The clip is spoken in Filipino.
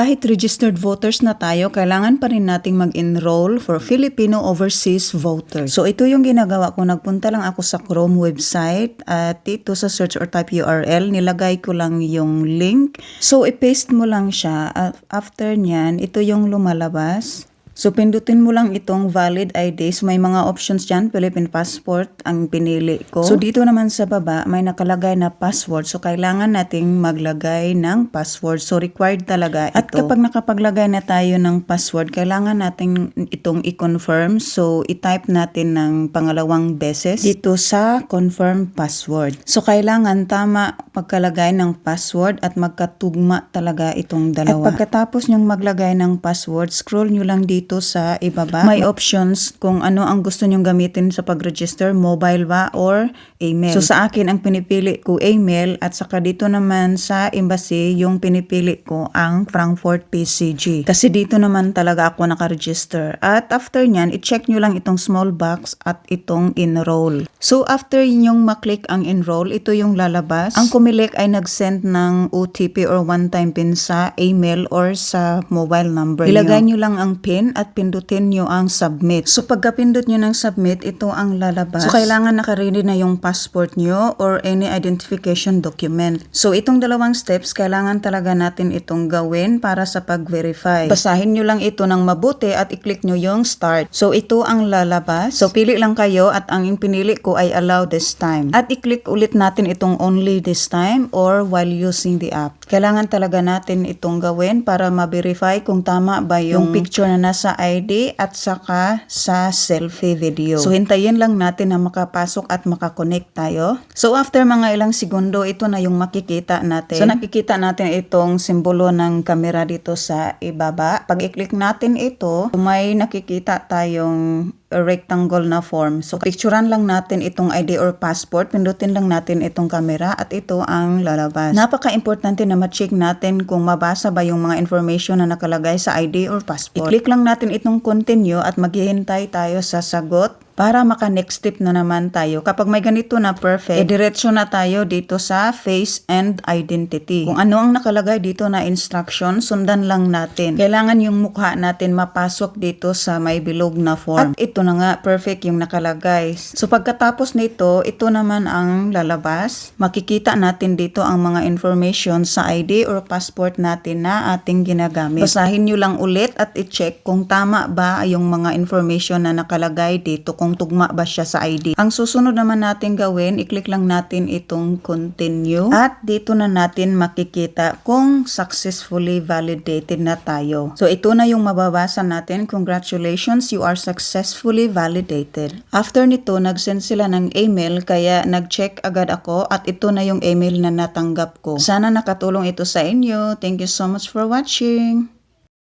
Kahit registered voters na tayo, kailangan pa rin nating mag-enroll for Filipino overseas voters. So ito yung ginagawa ko. Nagpunta lang ako sa Chrome website at dito sa search or type URL, nilagay ko lang yung link. So i-paste mo lang siya. After nyan, ito yung lumalabas. So, pindutin mo lang itong valid ID. So, may mga options dyan. Philippine passport ang pinili ko. So, dito naman sa baba, may nakalagay na password. So, kailangan nating maglagay ng password. So, required talaga ito. At kapag nakapaglagay na tayo ng password, kailangan nating itong i-confirm. So, i-type natin ng pangalawang beses dito sa confirm password. So, kailangan tama pagkalagay ng password at magkatugma talaga itong dalawa. At pagkatapos nyong maglagay ng password, scroll nyo lang dito sa ibaba. May options kung ano ang gusto nyong gamitin sa pag-register, mobile ba or email. So sa akin, ang pinipili ko email at saka dito naman sa embassy, yung pinipili ko ang Frankfurt PCG. Kasi dito naman talaga ako nakaregister. At after nyan, i-check nyo lang itong small box at itong enroll. So after nyong maklik ang enroll, ito yung lalabas. Ang kumilik ay nag-send ng OTP or one-time PIN sa email or sa mobile number Ilagay nyo lang ang PIN at pindutin nyo ang submit. So pagkapindot nyo ng submit, ito ang lalabas. So kailangan nakaready na yung passport nyo or any identification document. So itong dalawang steps, kailangan talaga natin itong gawin para sa pag-verify. Basahin nyo lang ito ng mabuti at i-click nyo yung start. So ito ang lalabas. So pili lang kayo at ang pinili ko ay allow this time. At i-click ulit natin itong only this time or while using the app. Kailangan talaga natin itong gawin para ma-verify kung tama ba yung picture na nasa ID at saka sa selfie video. So hintayin lang natin na makapasok at makakonect tayo. So after mga ilang segundo, ito na yung makikita natin. So nakikita natin itong simbolo ng camera dito sa ibaba. Pag i-click natin ito, may nakikita tayong rectangle na form. So, picturean lang natin itong ID or passport. Pindutin lang natin itong camera at ito ang lalabas. Napaka-importante na ma-check natin kung mabasa ba yung mga information na nakalagay sa ID or passport. I-click lang natin itong continue at maghihintay tayo sa sagot para maka next step na naman tayo. Kapag may ganito na perfect, e diretso na tayo dito sa face and identity. Kung ano ang nakalagay dito na instruction, sundan lang natin. Kailangan yung mukha natin mapasok dito sa may bilog na form. At ito na nga, perfect yung nakalagay. So pagkatapos nito, ito naman ang lalabas. Makikita natin dito ang mga information sa ID or passport natin na ating ginagamit. Basahin nyo lang ulit at i-check kung tama ba yung mga information na nakalagay dito kung tugma ba siya sa ID. Ang susunod naman natin gawin, i-click lang natin itong continue at dito na natin makikita kung successfully validated na tayo. So ito na yung mababasa natin. Congratulations, you are successfully validated. After nito, nag-send sila ng email kaya nag-check agad ako at ito na yung email na natanggap ko. Sana nakatulong ito sa inyo. Thank you so much for watching.